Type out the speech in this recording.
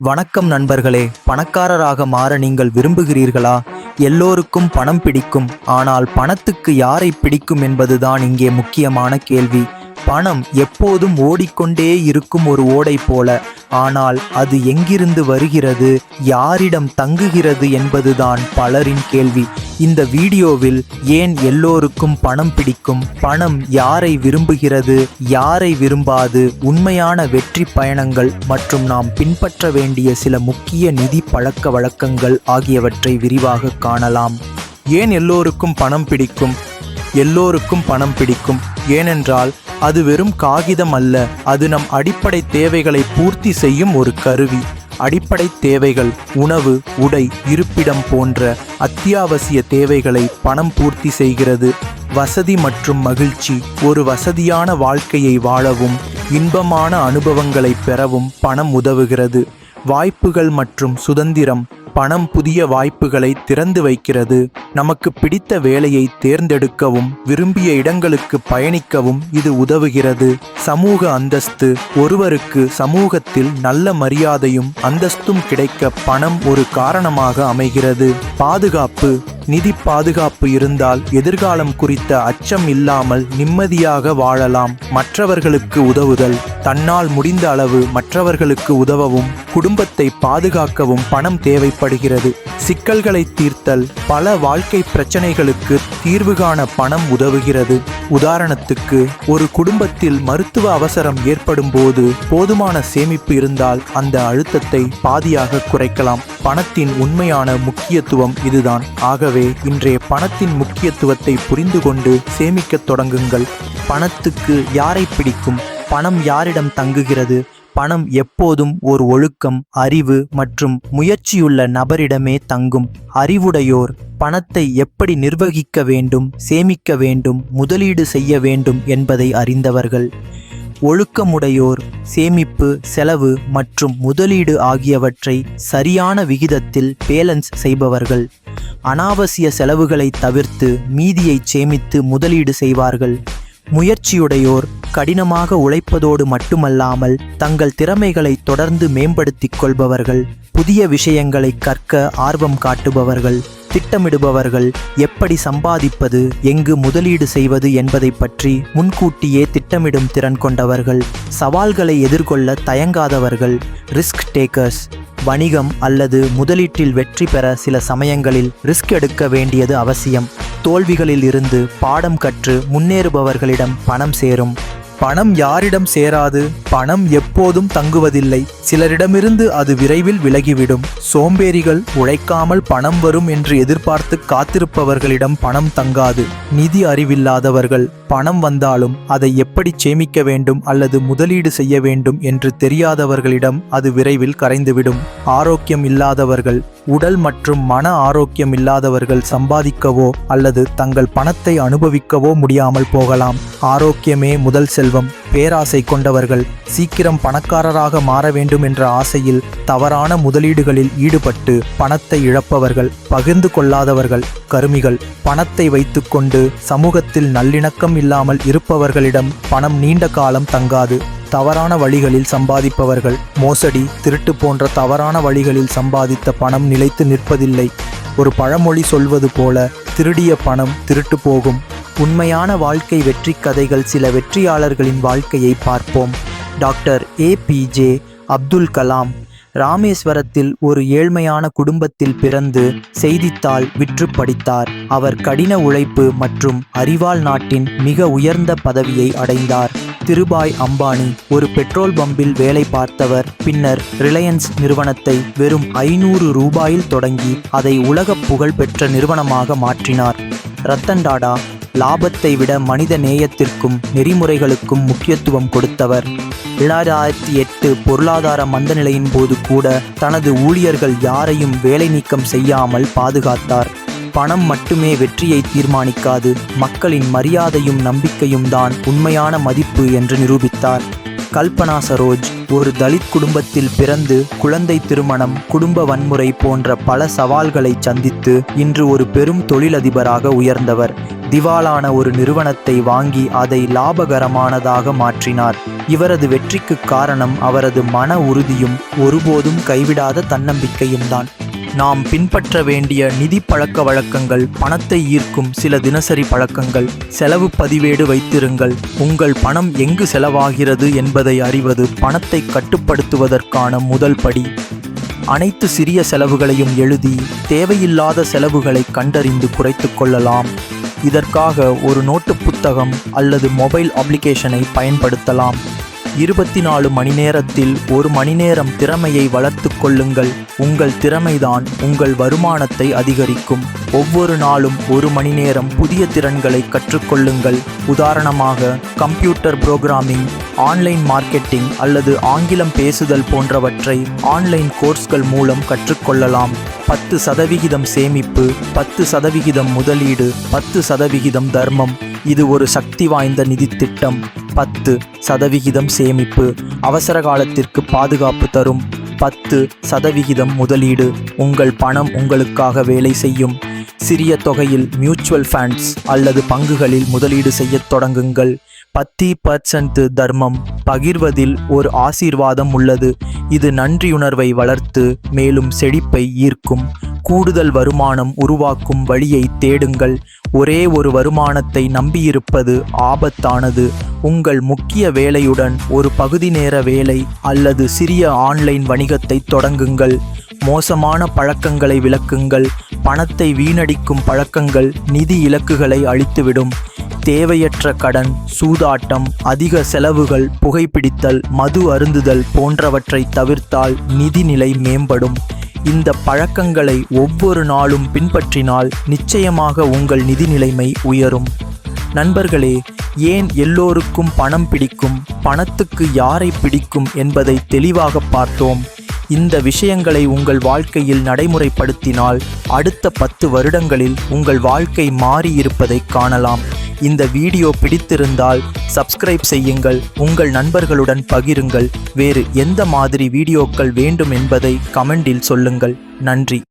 வணக்கம் நண்பர்களே பணக்காரராக மாற நீங்கள் விரும்புகிறீர்களா? எல்லோருக்கும் பணம் பிடிக்கும் ஆனால் பணத்துக்கு யாரை பிடிக்கும் என்பதுதான் இங்கே முக்கியமான கேள்வி. பணம் எப்போதும் ஓடிக்கொண்டே இருக்கும் ஒரு ஓடை போல. ஆனால் அது எங்கிருந்து வருகிறது யாரிடம் தங்குகிறது என்பதுதான் பலரின் கேள்வி. இந்த வீடியோவில் ஏன் எல்லோருக்கும் பணம் பிடிக்கும்? பணம் யாரை விரும்புகிறது யாரை விரும்பாது? உண்மையான வெற்றி பயணங்கள் மற்றும் நாம் பின்பற்ற வேண்டிய சில முக்கிய நிதி பழக்க வழக்கங்கள் ஆகியவற்றை விரிவாக காணலாம். ஏன் எல்லோருக்கும் பணம் பிடிக்கும்? எல்லோருக்கும் பணம் பிடிக்கும். ஏனென்றால் அது வெறும் காகிதம் அல்ல அது நம் அடிப்படை தேவைகளை பூர்த்தி செய்யும் ஒரு கருவி. அடிப்படை தேவைகள் உணவு உடை இருப்பிடம் போன்ற அத்தியாவசிய தேவைகளை பணம் பூர்த்தி செய்கிறது. வசதி மற்றும் மகிழ்ச்சி ஒரு வசதியான வாழ்க்கையை வாழவும் இன்பமான அனுபவங்களை பெறவும் பணம் உதவுகிறது. வாய்ப்புகள் மற்றும் சுதந்திரம் பணம் புதிய வாய்ப்புகளை திறந்து வைக்கிறது. நமக்கு பிடித்த வேலையை தேர்ந்தெடுக்கவும் விரும்பிய இடங்களுக்கு பயணிக்கவும் இது உதவுகிறது. சமூக அந்தஸ்து ஒருவருக்கு சமூகத்தில் நல்ல மரியாதையும் அந்தஸ்தும் கிடைக்க பணம் ஒரு காரணமாக அமைகிறது. பாதுகாப்பு நிதி பாதுகாப்பு இருந்தால் எதிர்காலம் குறித்த அச்சம் இல்லாமல் நிம்மதியாக வாழலாம். மற்றவர்களுக்கு உதவுதல் தன்னால் முடிந்த அளவு மற்றவர்களுக்கு உதவவும் குடும்பத்தை பாதுகாக்கவும் பணம் தேவைப்படுகிறது. சிக்கல்களை தீர்த்தல் பல வாழ்க்கை பிரச்சனைகளுக்கு தீர்வு காண பணம் உதவுகிறது. உதாரணத்துக்கு ஒரு குடும்பத்தில் மருத்துவ அவசரம் ஏற்படும் போது போதுமான சேமிப்பு இருந்தால் அந்த அழுத்தத்தை பாதியாக குறைக்கலாம். பணத்தின் உண்மையான முக்கியத்துவம் இதுதான். ஆகவே இன்றைய பணத்தின் முக்கியத்துவத்தை புரிந்து கொண்டு சேமிக்கத் தொடங்குங்கள். பணத்துக்கு யாரை பிடிக்கும்? பணம் யாரிடம் தங்குகிறது? பணம் எப்போதும் ஒரு ஒழுக்கம் அறிவு மற்றும் முயற்சியுள்ள நபரிடமே தங்கும். அறிவுடையோர் பணத்தை எப்படி நிர்வகிக்க வேண்டும் சேமிக்க வேண்டும் முதலீடு செய்ய வேண்டும் என்பதை அறிந்தவர்கள். ஒழுக்கமுடையோர் சேமிப்பு செலவு மற்றும் முதலீடு ஆகியவற்றை சரியான விகிதத்தில் பேலன்ஸ் செய்பவர்கள். அனாவசிய செலவுகளை தவிர்த்து மீதியை சேமித்து முதலீடு செய்வார்கள். முயற்சியுடையோர் கடினமாக உழைப்பதோடு மட்டுமல்லாமல் தங்கள் திறமைகளை தொடர்ந்து மேம்படுத்திக் கொள்பவர்கள் புதிய விஷயங்களை கற்க ஆர்வம் காட்டுபவர்கள் திட்டமிடுபவர்கள் எப்படி சம்பாதிப்பது எங்கு முதலீடு செய்வது என்பதை பற்றி முன்கூட்டியே திட்டமிடும் திறன் கொண்டவர்கள் சவால்களை எதிர்கொள்ள தயங்காதவர்கள் ரிஸ்க் டேக்கர்ஸ் வணிகம் அல்லது முதலீட்டில் வெற்றி பெற சில சமயங்களில் ரிஸ்க் எடுக்க வேண்டியது அவசியம். தோல்விகளில் இருந்து பாடம் கற்று முன்னேறுபவர்களிடம் பணம் சேரும். பணம் யாரிடம் சேராது பணம் எப்போதும் தங்குவதில்லை. சிலரிடமிருந்து அது விரைவில் விலகிவிடும். சோம்பேறிகள் உழைக்காமல் பணம் வரும் என்று எதிர்பார்த்து காத்திருப்பவர்களிடம் பணம் தங்காது. நிதி அறிவில்லாதவர்கள் பணம் வந்தாலும் அதை எப்படி சேமிக்க வேண்டும் அல்லது முதலீடு செய்ய வேண்டும் என்று தெரியாதவர்களிடம் அது விரைவில் கரைந்துவிடும். ஆரோக்கியம் இல்லாதவர்கள் உடல் மற்றும் மன ஆரோக்கியம் இல்லாதவர்கள் சம்பாதிக்கவோ அல்லது தங்கள் பணத்தை அனுபவிக்கவோ முடியாமல் போகலாம். ஆரோக்கியமே முதல் செல் செல்வம் பேராசை கொண்டவர்கள் சீக்கிரம் பணக்காரராக மாற வேண்டும் என்ற ஆசையில் தவறான முதலீடுகளில் ஈடுபட்டு பணத்தை இழப்பவர்கள் பகிர்ந்து கொள்ளாதவர்கள் கருமிகள் பணத்தை வைத்துக்கொண்டு சமூகத்தில் நல்லிணக்கம் இல்லாமல் இருப்பவர்களிடம் பணம் நீண்ட காலம் தங்காது. தவறான வழிகளில் சம்பாதிப்பவர்கள் மோசடி திருட்டு போன்ற தவறான வழிகளில் சம்பாதித்த பணம் நிலைத்து நிற்பதில்லை. ஒரு பழமொழி சொல்வது போல திருடிய பணம் திருட்டு போகும். உண்மையான வாழ்க்கை வெற்றி கதைகள் சில வெற்றியாளர்களின் வாழ்க்கையை பார்ப்போம். டாக்டர் ஏபிஜே அப்துல் கலாம் ராமேஸ்வரத்தில் ஒரு ஏழ்மையான குடும்பத்தில் பிறந்து செய்தித்தாள் விற்று படித்தார். அவர் கடின உழைப்பு மற்றும் அறிவால் நாட்டின் மிக உயர்ந்த பதவியை அடைந்தார். திருபாய் அம்பானி ஒரு பெட்ரோல் பம்பில் வேலை பார்த்தவர் பின்னர் ரிலையன்ஸ் நிறுவனத்தை வெறும் ஐநூறு ரூபாயில் தொடங்கி அதை உலக புகழ் பெற்ற நிறுவனமாக மாற்றினார். ரத்தன் டாடா லாபத்தை விட மனித நேயத்திற்கும் நெறிமுறைகளுக்கும் முக்கியத்துவம் கொடுத்தவர். இரண்டாயிரத்தி எட்டு பொருளாதார மந்தநிலையின் போது கூட தனது ஊழியர்கள் யாரையும் வேலை நீக்கம் செய்யாமல் பாதுகாத்தார். பணம் மட்டுமே வெற்றியை தீர்மானிக்காது மக்களின் மரியாதையும் நம்பிக்கையும் தான் உண்மையான மதிப்பு என்று நிரூபித்தார். கல்பனா சரோஜ் ஒரு தலித் குடும்பத்தில் பிறந்து குழந்தை திருமணம் குடும்ப வன்முறை போன்ற பல சவால்களை சந்தித்து இன்று ஒரு பெரும் தொழிலதிபராக உயர்ந்தவர். திவாலான ஒரு நிறுவனத்தை வாங்கி அதை லாபகரமானதாக மாற்றினார். இவரது வெற்றிக்கு காரணம் அவரது மன உறுதியும் ஒருபோதும் கைவிடாத தன்னம்பிக்கையும் தான் நாம் பின்பற்ற வேண்டிய நிதி பழக்க வழக்கங்கள் பணத்தை ஈர்க்கும் சில தினசரி பழக்கங்கள் செலவு பதிவேடு வைத்திருங்கள் உங்கள் பணம் எங்கு செலவாகிறது என்பதை அறிவது பணத்தை கட்டுப்படுத்துவதற்கான முதல் படி. அனைத்து சிறிய செலவுகளையும் எழுதி தேவையில்லாத செலவுகளை கண்டறிந்து குறைத்து கொள்ளலாம். இதற்காக ஒரு நோட்டு புத்தகம் அல்லது மொபைல் அப்ளிகேஷனை பயன்படுத்தலாம். இருபத்தி நாலு மணி நேரத்தில் ஒரு மணி நேரம் திறமையை வளர்த்து கொள்ளுங்கள். உங்கள் திறமைதான் உங்கள் வருமானத்தை அதிகரிக்கும். ஒவ்வொரு நாளும் ஒரு மணி நேரம் புதிய திறன்களை கற்றுக்கொள்ளுங்கள். உதாரணமாக கம்ப்யூட்டர் புரோகிராமிங் ஆன்லைன் மார்க்கெட்டிங் அல்லது ஆங்கிலம் பேசுதல் போன்றவற்றை ஆன்லைன் கோர்ஸ்கள் மூலம் கற்றுக்கொள்ளலாம். பத்து சதவிகிதம் சேமிப்பு பத்து சதவிகிதம் முதலீடு பத்து சதவிகிதம் தர்மம். இது ஒரு சக்தி வாய்ந்த நிதி திட்டம். பத்து சதவிகிதம் சேமிப்பு அவசர காலத்திற்கு பாதுகாப்பு தரும். பத்து சதவிகிதம் முதலீடு உங்கள் பணம் உங்களுக்காக வேலை செய்யும். சிறிய தொகையில் மியூச்சுவல் ஃபண்ட்ஸ் அல்லது பங்குகளில் முதலீடு செய்யத் தொடங்குங்கள். பத்தி பர்சன்ட் தர்மம் பகிர்வதில் ஒரு ஆசீர்வாதம் உள்ளது. இது நன்றியுணர்வை வளர்த்து மேலும் செழிப்பை ஈர்க்கும். கூடுதல் வருமானம் உருவாக்கும் வழியை தேடுங்கள். ஒரே ஒரு வருமானத்தை நம்பியிருப்பது ஆபத்தானது. உங்கள் முக்கிய வேலையுடன் ஒரு பகுதி நேர வேலை அல்லது சிறிய ஆன்லைன் வணிகத்தை தொடங்குங்கள். மோசமான பழக்கங்களை விளக்குங்கள். பணத்தை வீணடிக்கும் பழக்கங்கள் நிதி இலக்குகளை அழித்துவிடும். தேவையற்ற கடன் சூதாட்டம் அதிக செலவுகள் புகைப்பிடித்தல் மது அருந்துதல் போன்றவற்றை தவிர்த்தால் நிதிநிலை மேம்படும். இந்த பழக்கங்களை ஒவ்வொரு நாளும் பின்பற்றினால் நிச்சயமாக உங்கள் நிதி நிலைமை உயரும். நண்பர்களே ஏன் எல்லோருக்கும் பணம் பிடிக்கும்? பணத்துக்கு யாரை பிடிக்கும் என்பதை தெளிவாக பார்த்தோம். இந்த விஷயங்களை உங்கள் வாழ்க்கையில் நடைமுறைப்படுத்தினால் அடுத்த பத்து வருடங்களில் உங்கள் வாழ்க்கை மாறியிருப்பதை காணலாம். இந்த வீடியோ பிடித்திருந்தால் சப்ஸ்கிரைப் செய்யுங்கள் உங்கள் நண்பர்களுடன் பகிருங்கள் வேறு எந்த மாதிரி வீடியோக்கள் வேண்டும் என்பதை கமெண்டில் சொல்லுங்கள். நன்றி.